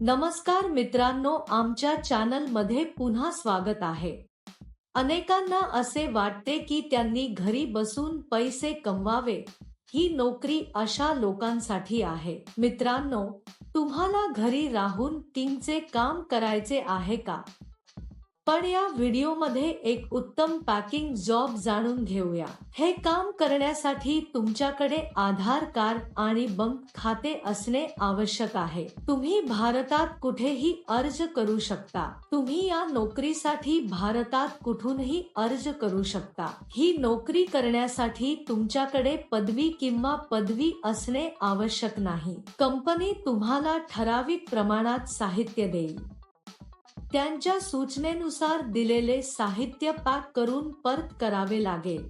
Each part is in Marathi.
नमस्कार मित्रांनो आमच्या चॅनलमध्ये पुन्हा स्वागत आहे. अनेकांना असे वाटते की त्यांनी घरी बसून पैसे कमवावे ही नोकरी अशा लोकांसाठी आहे. मित्रांनो तुम्हाला घरी राहून टीमचे काम करायचे आहे का? पण या व्हिडिओमध्ये एक उत्तम पॅकिंग जॉब जाणून घेऊया. हे काम करण्यासाठी तुमच्याकडे आधार कार्ड आणि बँक खाते असणे आवश्यक आहे. तुम्ही भारतात कुठेही अर्ज करू शकता. तुम्ही या नोकरीसाठी भारतात कुठूनही अर्ज करू शकता. ही नोकरी करण्यासाठी तुमच्याकडे पदवी किंवा पदवी असणे आवश्यक नाही. कंपनी तुम्हाला ठराविक प्रमाणात साहित्य देईल. त्यांच्या सूचनेनुसार दिलेले साहित्य पॅक करून परत करावे लागेल.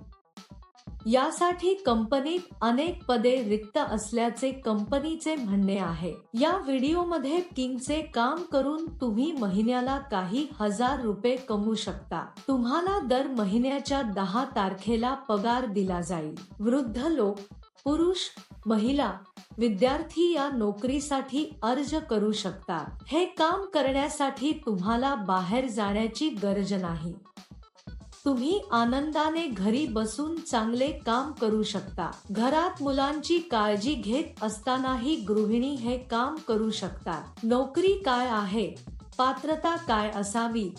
यासाठी कंपनीत अनेक पदे रिक्त असल्याचे कंपनीचे म्हणणे आहे. या व्हिडिओमध्ये किंगचे काम करून तुम्ही महिन्याला काही हजार रुपये कमवू शकता. तुम्हाला दर महिन्याच्या दहा तारखेला पगार दिला जाईल. वृद्ध लोक पुरुष महिला विद्यार्थी या नोकरीसाठी अर्ज करू शकतात. हे काम करण्यासाठी तुम्हाला बाहेर जाण्याची गरज नाही. तुम्ही आनंदाने घरी बसून चांगले काम करू शकता. घरात मुलांची काळजी घेत असतानाही गृहिणी हे काम करू शकतात. नोकरी काय आहे? पात्रता काय असावी?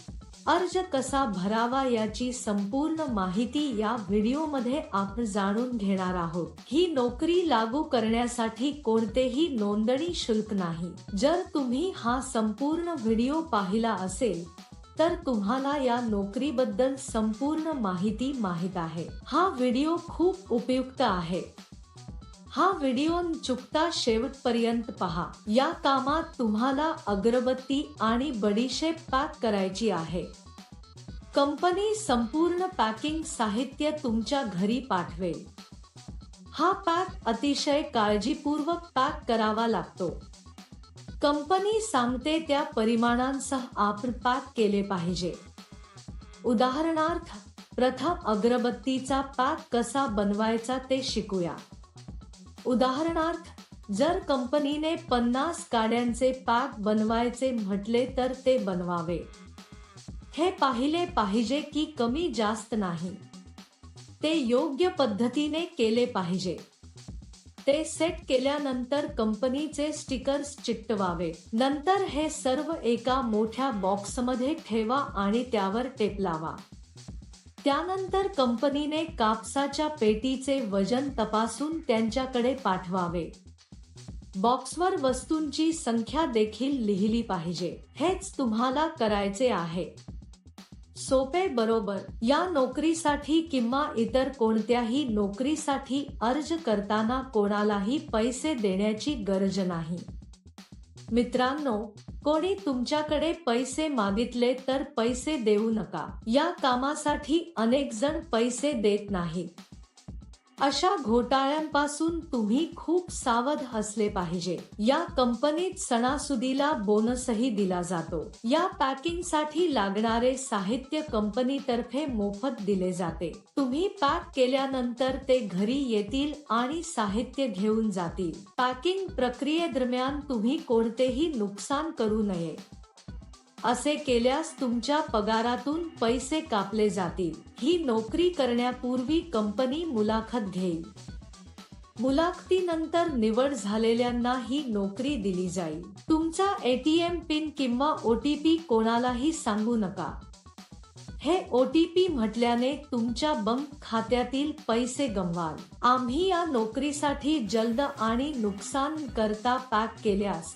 अर्ज कसा भरावा याची संपूर्ण माहिती या व्हिडिओमध्ये आपण जाणून घेणार आहोत. ही नोकरी लागू करण्यासाठी कोणतेही नोंदणी शुल्क नाही. जर तुम्ही हा संपूर्ण व्हिडिओ पाहिला असेल तर तुम्हाला या नोकरीबद्दल संपूर्ण माहिती माहीत आहे. हा व्हिडिओ खूप उपयुक्त आहे. हा व्हिडिओ चुकता शेवटपर्यंत पहा. या कामात तुम्हाला अगरबत्ती आणि बडीशेप पॅक करायची आहे. कंपनी संपूर्ण पॅकिंग साहित्य तुमच्या घरी पाठवेल. हा पॅक अतिशय काळजीपूर्वक पॅक करावा लागतो. कंपनी सांगते त्या परिमाणांसह आपण पॅक केले पाहिजे. उदाहरणार्थ प्रथम अगरबत्तीचा पॅक कसा बनवायचा ते शिकूया. उदाहरणार्थ जर कंपनीने पन्नास काड्यांचे पॅक बनवायचे म्हटले तर ते बनवावे. हे पाहिले पाहिजे की कमी जास्त नाही. ते योग्य पद्धतीने केले पाहिजे. ते सेट केल्यानंतर कंपनीचे स्टिकर्स चिटवावे. नंतर हे सर्व एका मोठ्या बॉक्समध्ये ठेवा आणि त्यावर टेप लावा. त्यानंतर कंपनीने कापसाच्या पेटीचे वजन तपासून त्यांच्याकडे पाठवावे. बॉक्सवर वस्तूंची संख्या देखील लिहिली पाहिजे. हेच तुम्हाला करायचे आहे. सोपे बरोबर. या नोकरीसाठी किंवा इतर कोणत्याही नोकरीसाठी अर्ज करताना कोणालाही पैसे देण्याची गरज नाही. मित्रांनो कोणी तुमच्याकडे पैसे मागितले तर पैसे देऊ नका. या कामासाठी अनेक जण पैसे देत नाहीत. अशा घोटाळ्यांपासून तुम्ही खूप सावध असले पाहिजे. या कंपनीत सणासुदीला बोनसही दिला जातो. या पॅकिंगसाठी लागणारे साहित्य कंपनीतर्फे मोफत दिले जाते. तुम्ही पॅक केल्यानंतर ते घरी येतील आणि साहित्य घेऊन जातील. पॅकिंग प्रक्रियेदरम्यान तुम्ही कोणतेही नुकसान करू नये. असे केल्यास तुमच्या पगारातून पैसे कापले जातील. ही नोकरी करण्यापूर्वी कंपनी मुलाखत घेईल. मुलाखतीनंतर निवड झालेल्यांना ही नोकरी दिली जाईल. तुमचा एटीएम पिन किंवा ओटीपी कोणालाही सांगू नका. हे ओटीपी म्हटल्याने तुमच्या बँक खात्यातील पैसे गमवाल. आम्ही या नोकरीसाठी जलद आणि नुकसान करता पॅक केल्यास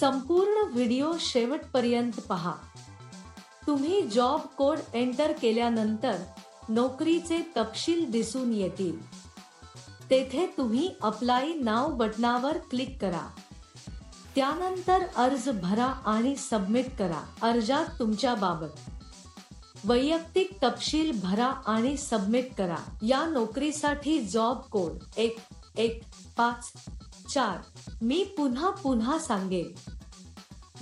संपूर्ण व्हिडिओ शेवटपर्यंत पहा. तुम्ही जॉब कोड एंटर केल्यानंतर नोकरीचे तपशील दिसून येतील. तेथे तुम्ही अप्लाय नाव बटनावर क्लिक करा. त्यानंतर अर्ज भरा आणि सबमिट करा. अर्जात तुमच्या बाबत वैयक्तिक तपशील भरा आणि सबमिट करा. या नोकरीसाठी जॉब कोड एक एक पाच चार. मी पुन्हा पुन्हा सांगेन.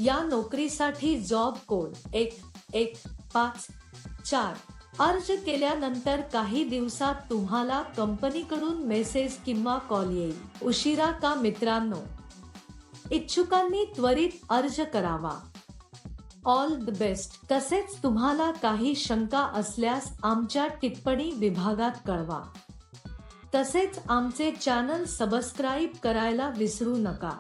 या नोकरीसाठी जॉब कोड एक एक पाच चार. अर्ज केल्यानंतर काही दिवसात तुम्हाला कंपनीकडून मेसेज किंवा कॉल येईल. उशिरा का मित्रांनो? इच्छुकांनी त्वरित अर्ज करावा. ऑल द बेस्ट तसेच तुम्हाला काही शंका असल्यास आमच्या टिप्पणी विभागात कळवा. तसेच आमचे चॅनल सबस्क्राईब करायला विसरू नका.